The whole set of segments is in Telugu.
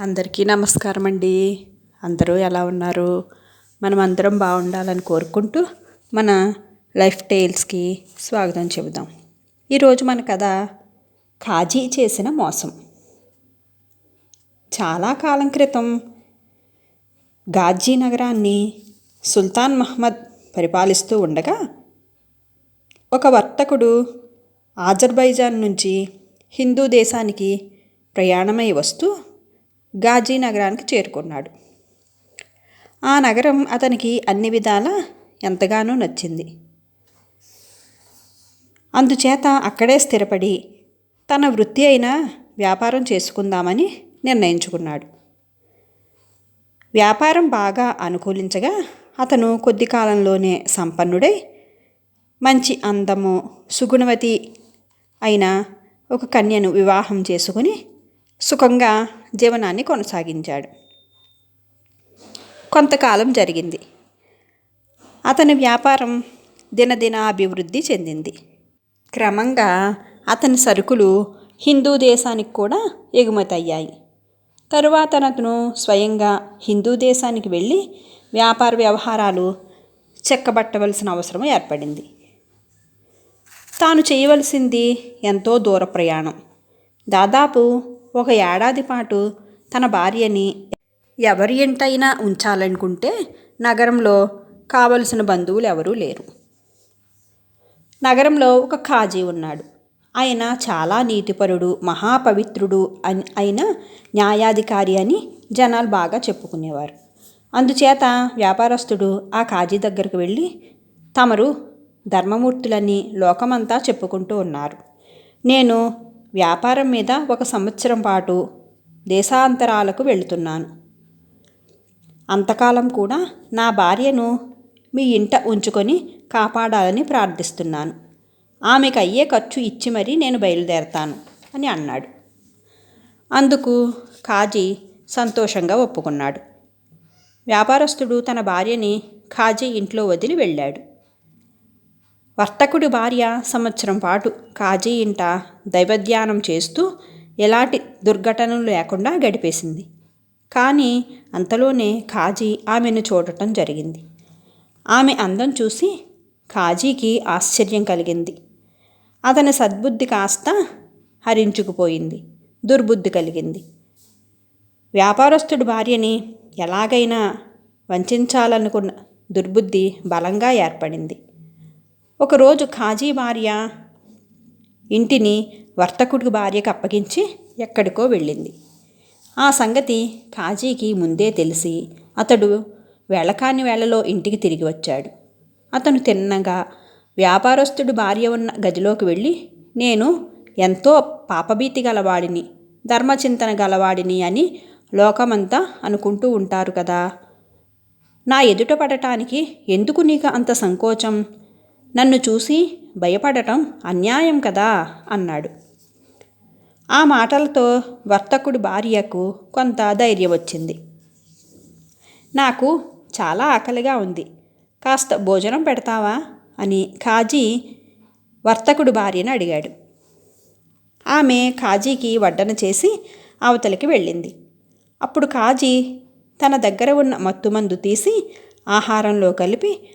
అందరికీ నమస్కారం అండి అందరూ ఎలా ఉన్నారు? మనం అందరం బాగుండాలని కోరుకుంటూ మన లైఫ్ టైల్స్కి స్వాగతం చెబుదాం. ఈరోజు మన కథ కాజీ చేసిన మోసం. చాలా కాలం క్రితం గాజీ నగరాన్ని సుల్తాన్ మహమ్మద్ పరిపాలిస్తూ ఉండగా ఒక వర్తకుడు ఆజర్బైజాన్ నుంచి హిందూ దేశానికి ప్రయాణమై వస్తూ గాజీ నగరానికి చేరుకున్నాడు. ఆ నగరం అతనికి అన్ని విధాల ఎంతగానో నచ్చింది. అందుచేత అక్కడే స్థిరపడి తన వృత్తి అయిన వ్యాపారం చేసుకుందామని నిర్ణయించుకున్నాడు. వ్యాపారం బాగా అనుకూలించగా అతను కొద్ది కాలంలోనే సంపన్నుడై మంచి అందము సుగుణవతి అయిన ఒక కన్యను వివాహం చేసుకుని సుఖంగా జీవనాన్ని కొనసాగించాడు. కొంతకాలం జరిగింది. అతని వ్యాపారం దినదిన అభివృద్ధి చెందింది. క్రమంగా అతని సరుకులు హిందూ దేశానికి కూడా ఎగుమతి అయ్యాయి తరువాత అతను స్వయంగా హిందూ దేశానికి వెళ్ళి వ్యాపార వ్యవహారాలు చెక్కబట్టవలసిన అవసరం ఏర్పడింది. తాను చేయవలసింది ఎంతో దూర ప్రయాణం. దాదాపు ఒక ఏడాది పాటు తన భార్యని ఎవరి ఇంటైనా ఉంచాలనుకుంటే నగరంలో కావలసిన బంధువులు ఎవరూ లేరు. నగరంలో ఒక ఖాజీ ఉన్నాడు. ఆయన చాలా నీతిపరుడు మహాపవిత్రుడు అని అయిన న్యాయాధికారి అని జనాలు బాగా చెప్పుకునేవారు. అందుచేత వ్యాపారస్తుడు ఆ ఖాజీ దగ్గరకు వెళ్ళి తమరు ధర్మమూర్తులని లోకమంతా చెప్పుకుంటూ ఉన్నారు. నేను వ్యాపారం మీద ఒక సంవత్సరం పాటు దేశాంతరాలకు వెళుతున్నాను. అంతకాలం కూడా నా భార్యను మీ ఇంట ఉంచుకొని కాపాడాలని ప్రార్థిస్తున్నాను. ఆమెకు అయ్యే ఖర్చు ఇచ్చి మరీ నేను బయలుదేరతాను అని అన్నాడు. అందుకు కాజీ సంతోషంగా ఒప్పుకున్నాడు. వ్యాపారస్తుడు తన భార్యని ఖాజీ ఇంట్లో వదిలి వెళ్ళాడు. వర్తకుడి భార్య సంవత్సరం పాటు కాజీ ఇంట దైవధ్యానం చేస్తూ ఎలాంటి దుర్ఘటనలు లేకుండా గడిపేసింది. కానీ అంతలోనే కాజీ ఆమెను చూడటం జరిగింది. ఆమె అందం చూసి కాజీకి ఆశ్చర్యం కలిగింది. అతని సద్బుద్ధి కాస్త హరించుకుపోయింది. దుర్బుద్ధి కలిగింది. వ్యాపారస్తుడి భార్యని ఎలాగైనా వంచాలనుకున్న దుర్బుద్ధి బలంగా ఏర్పడింది. ఒకరోజు ఖాజీ భార్య ఇంటిని వర్తకుడి భార్యకు అప్పగించి ఎక్కడికో వెళ్ళింది. ఆ సంగతి ఖాజీకి ముందే తెలిసి అతడు వేళకాని వేళలో ఇంటికి తిరిగి వచ్చాడు. అతను తిన్నగా వ్యాపారస్తుడు భార్య ఉన్న గదిలోకి వెళ్ళి నేను ఎంతో పాపభీతి గలవాడిని ధర్మచింతన గలవాడిని అని లోకమంతా అనుకుంటూ ఉంటారు కదా. నా ఎదుట పడటానికి ఎందుకు నీకు అంత సంకోచం? నన్ను చూసి భయపడటం అన్యాయం కదా అన్నాడు. ఆ మాటలతో వర్తకుడి భార్యకు కొంత ధైర్యం వచ్చింది. నాకు చాలా ఆకలిగా ఉంది. కాస్త భోజనం పెడతావా? అని ఖాజీ వర్తకుడు భార్యను అడిగాడు. ఆమె కాజీకి వడ్డన చేసి అవతలికి వెళ్ళింది. అప్పుడు కాజీ తన దగ్గర ఉన్న మత్తుమందు తీసి ఆహారంలో కలిపి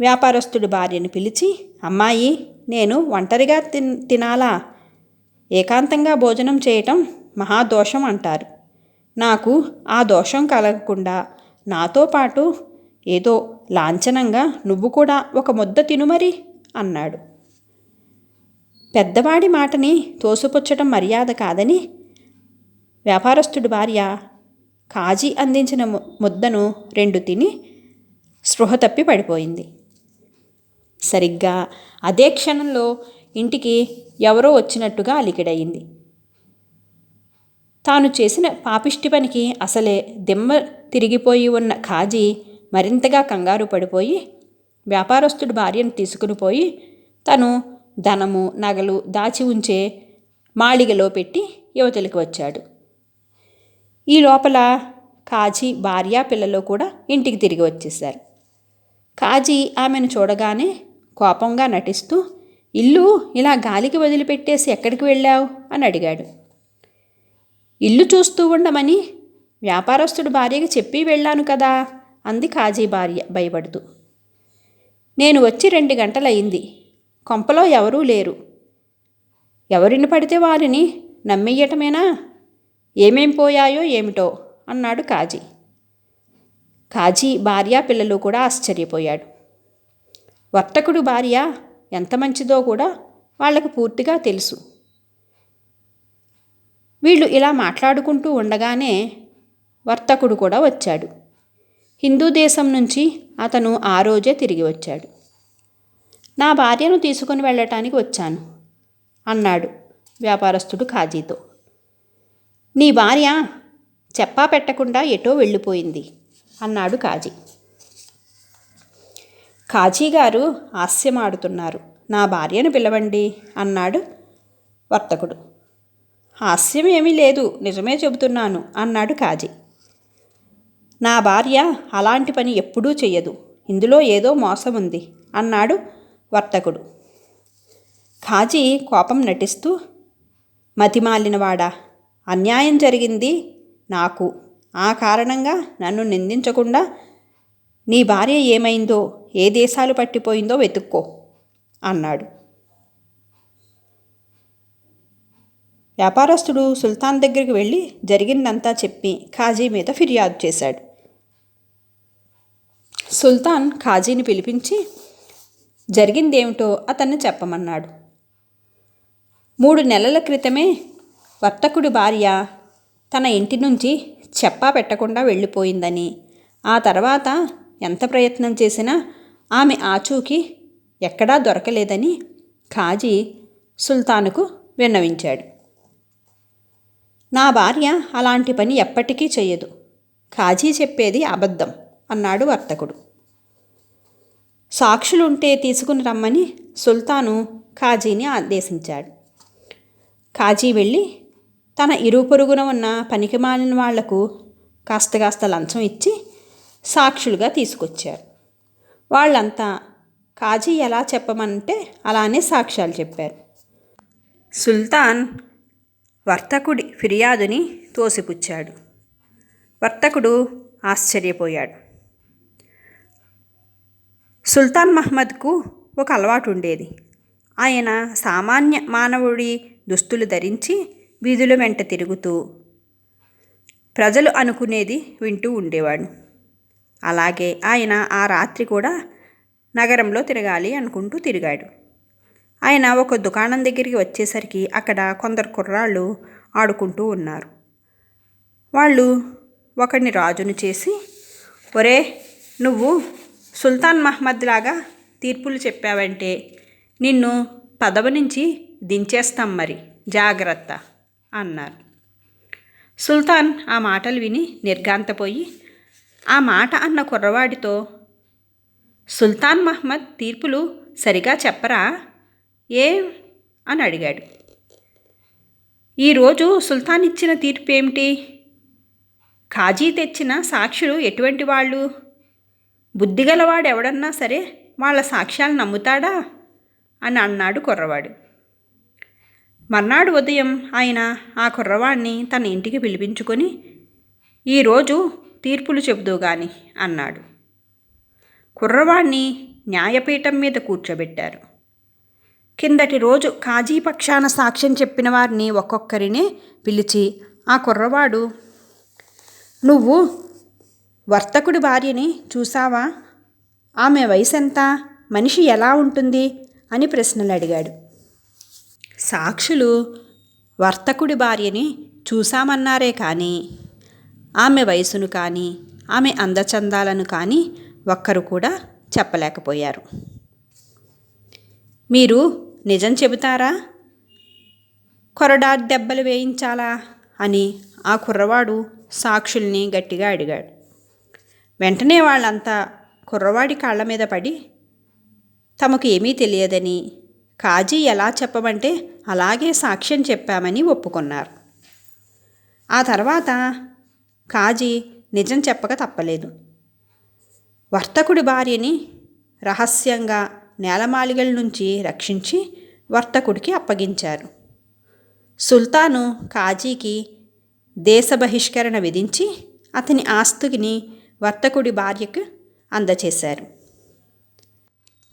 వ్యాపారస్తుడు భార్యను పిలిచి అమ్మాయి నేను ఒంటరిగా తిన్ తినాలా? ఏకాంతంగా భోజనం చేయటం మహాదోషం అంటారు. నాకు ఆ దోషం కలగకుండా నాతో పాటు ఏదో లాంఛనంగా నువ్వు కూడా ఒక ముద్ద తినుమరి అన్నాడు. పెద్దవాడి మాటని తోసిపుచ్చటం మర్యాద కాదని వ్యాపారస్తుడి భార్య కాజీ అందించిన ముద్దను రెండు తిని స్పృహ తప్పి పడిపోయింది. సరిగ్గా అదే క్షణంలో ఇంటికి ఎవరో వచ్చినట్టుగా అలికిడయింది. తాను చేసిన పాపిష్టి పనికి అసలే దిమ్మ తిరిగిపోయి ఉన్న ఖాజీ మరింతగా కంగారు పడిపోయి వ్యాపారస్తుడు భార్యను తీసుకుని పోయి తను ధనము నగలు దాచి ఉంచే మాళిగలో పెట్టి యువతలకు వచ్చాడు. ఈ లోపల కాజీ భార్య పిల్లలు కూడా ఇంటికి తిరిగి వచ్చేశారు. కాజీ ఆమెను చూడగానే కోపంగా నటిస్తూ ఇల్లు ఇలా గాలికి వదిలిపెట్టేసి ఎక్కడికి వెళ్ళావు? అని అడిగాడు. ఇల్లు చూస్తూ ఉండమని వ్యాపారస్తుడు భార్యకి చెప్పి వెళ్ళాను కదా అంది కాజీ భార్య భయపడుతూ. నేను వచ్చి రెండు గంటలయింది. కొంపలో ఎవరూ లేరు. ఎవరిని పడితే వారిని నమ్మెయ్యటమేనా ఏమేం పోయాయో ఏమిటో అన్నాడు కాజీ. కాజీ భార్య పిల్లలు కూడా ఆశ్చర్యపోయాడు. వర్తకుడు భార్య ఎంత మంచిదో కూడా వాళ్ళకు పూర్తిగా తెలుసు. వీళ్ళు ఇలా మాట్లాడుకుంటూ ఉండగానే వర్తకుడు కూడా వచ్చాడు. హిందూ దేశం నుంచి అతను ఆ రోజే తిరిగి వచ్చాడు. నా భార్యను తీసుకుని వెళ్ళటానికి వచ్చాను అన్నాడు వ్యాపారస్తుడు కాజీతో నీ భార్య చెప్పా పెట్టకుండా ఎటో వెళ్ళిపోయింది అన్నాడు కాజీ కాజీ గారు హాస్యమాడుతున్నారు. నా భార్యను పిలవండి అన్నాడు వర్తకుడు. హాస్యం ఏమీ లేదు నిజమే చెబుతున్నాను అన్నాడు కాజీ. నా భార్య అలాంటి పని ఎప్పుడూ చెయ్యదు ఇందులో ఏదో మోసం ఉంది అన్నాడు వర్తకుడు. కాజీ కోపం నటిస్తూ మతిమాలినవాడా అన్యాయం జరిగింది నాకు ఆ కారణంగా నన్ను నిందించకుండా నీ భార్య ఏమైందో ఏ దేశాలు పట్టిపోయిందో వెతుక్కో అన్నాడు. వ్యాపారస్తుడు సుల్తాన్ దగ్గరికి వెళ్ళి జరిగిందంతా చెప్పి ఖాజీ మీద ఫిర్యాదు చేశాడు. సుల్తాన్ ఖాజీని పిలిపించి జరిగిందేమిటో అతన్ని చెప్పమన్నాడు. మూడు నెలల క్రితమే వర్తకుడి భార్య తన ఇంటి నుంచి చెప్పా పెట్టకుండా వెళ్ళిపోయిందని ఆ తర్వాత ఎంత ప్రయత్నం చేసినా ఆమె ఆచూకీ ఎక్కడా దొరకలేదని ఖాజీ సుల్తానుకు విన్నవించాడు. నా భార్య అలాంటి పని ఎప్పటికీ చెయ్యదు. ఖాజీ చెప్పేది అబద్ధం అన్నాడు వర్తకుడు. సాక్షులుంటే తీసుకుని రమ్మని సుల్తాను ఖాజీని ఆదేశించాడు. ఖాజీ వెళ్ళి తన ఇరుపొరుగున ఉన్న పనికిమాలిన వాళ్ళకు కాస్త కాస్త లంచం ఇచ్చి సాక్షులుగా తీసుకొచ్చారు. వాళ్ళంతా కాజీ ఎలా చెప్పమంటే అలానే సాక్ష్యాలు చెప్పారు. సుల్తాన్ వర్తకుడి ఫిర్యాదుని తోసిపుచ్చాడు. వర్తకుడు ఆశ్చర్యపోయాడు. సుల్తాన్ మహమ్మద్కు ఒక అలవాటు ఉండేది ఆయన సామాన్య మానవుడి దుస్తులు ధరించి వీధుల వెంట తిరుగుతూ ప్రజలు అనుకునేది వింటూ ఉండేవాడు. అలాగే ఆయన ఆ రాత్రి కూడా నగరంలో తిరగాలి అనుకుంటూ తిరిగాడు. ఆయన ఒక దుకాణం దగ్గరికి వచ్చేసరికి అక్కడ కొందరు కుర్రాళ్ళు ఆడుకుంటూ ఉన్నారు. వాళ్ళు ఒకడిని రాజును చేసి ఒరే నువ్వు సుల్తాన్ మహమ్మద్ లాగా తీర్పులు చెప్పావంటే నిన్ను పదవి నుంచి దించేస్తాం మరి జాగ్రత్త అన్నారు. సుల్తాన్ ఆ మాటలు విని నిర్గాంతపోయి ఆ మాట అన్న కుర్రవాడితో సుల్తాన్ మహమ్మద్ తీర్పులు సరిగా చెప్పరా? ఏం? అని అడిగాడు. ఈరోజు సుల్తాన్ ఇచ్చిన తీర్పు ఏమిటి? ఖాజీ తెచ్చిన సాక్షులు ఎటువంటి వాళ్ళు? బుద్ధిగలవాడు ఎవడన్నా సరే వాళ్ళ సాక్ష్యాలు నమ్ముతాడా? అని అన్నాడు కుర్రవాడు. మర్నాడు ఉదయం ఆయన ఆ కుర్రవాడిని తన ఇంటికి పిలిపించుకొని ఈరోజు తీర్పులు చెబుదు గాని అన్నాడు. కుర్రవాణ్ణి న్యాయపీఠం మీద కూర్చోబెట్టారు. కిందటి రోజు కాజీ పక్షాన సాక్ష్యం చెప్పిన వారిని ఒక్కొక్కరినే పిలిచి ఆ కుర్రవాడు నువ్వు వర్తకుడి భార్యని చూసావా? ఆమె వయసు ఎంత మనిషి ఎలా ఉంటుంది? అని ప్రశ్నలు అడిగాడు. సాక్షులు వర్తకుడి భార్యని చూశామన్నారే కానీ ఆమె వయసును కానీ ఆమె అందచందాలను కానీ ఒక్కరు కూడా చెప్పలేకపోయారు. మీరు నిజం చెబుతారా? కొరడా దెబ్బలు వేయించాలా? అని ఆ కుర్రవాడు సాక్షుల్ని గట్టిగా అడిగాడు. వెంటనే వాళ్ళంతా కుర్రవాడి కాళ్ళ మీద పడి తమకు ఏమీ తెలియదని కాజీ ఎలా చెప్పమంటే అలాగే సాక్ష్యం చెప్పామని ఒప్పుకున్నారు. ఆ తర్వాత కాజీ నిజం చెప్పక తప్పలేదు. వర్తకుడి భార్యని రహస్యంగా నేలమాలిగల నుంచి రక్షించి వర్తకుడికి అప్పగించారు. సుల్తాను కాజీకి దేశ బహిష్కరణ విధించి అతని ఆస్తిని వర్తకుడి భార్యకు అందచేశారు.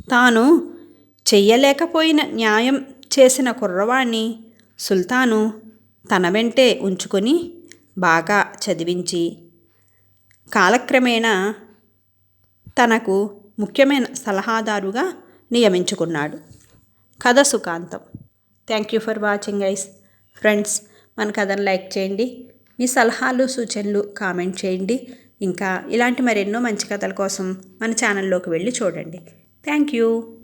తాను చెయ్యలేకపోయిన న్యాయం చేసిన కుర్రవాణ్ణి సుల్తాను తన వెంటే ఉంచుకొని బాగా చదివించి కాలక్రమేణా తనకు ముఖ్యమైన సలహాదారుగా నియమించుకున్నాడు. కథ సుఖాంతం. థ్యాంక్ యూ ఫర్ వాచింగ్ ఐస్ ఫ్రెండ్స్ మన కథను లైక్ చేయండి. మీ సలహాలు సూచనలు కామెంట్ చేయండి. ఇంకా ఇలాంటి మరెన్నో మంచి కథల కోసం మన ఛానల్లోకి వెళ్ళి చూడండి. Thank you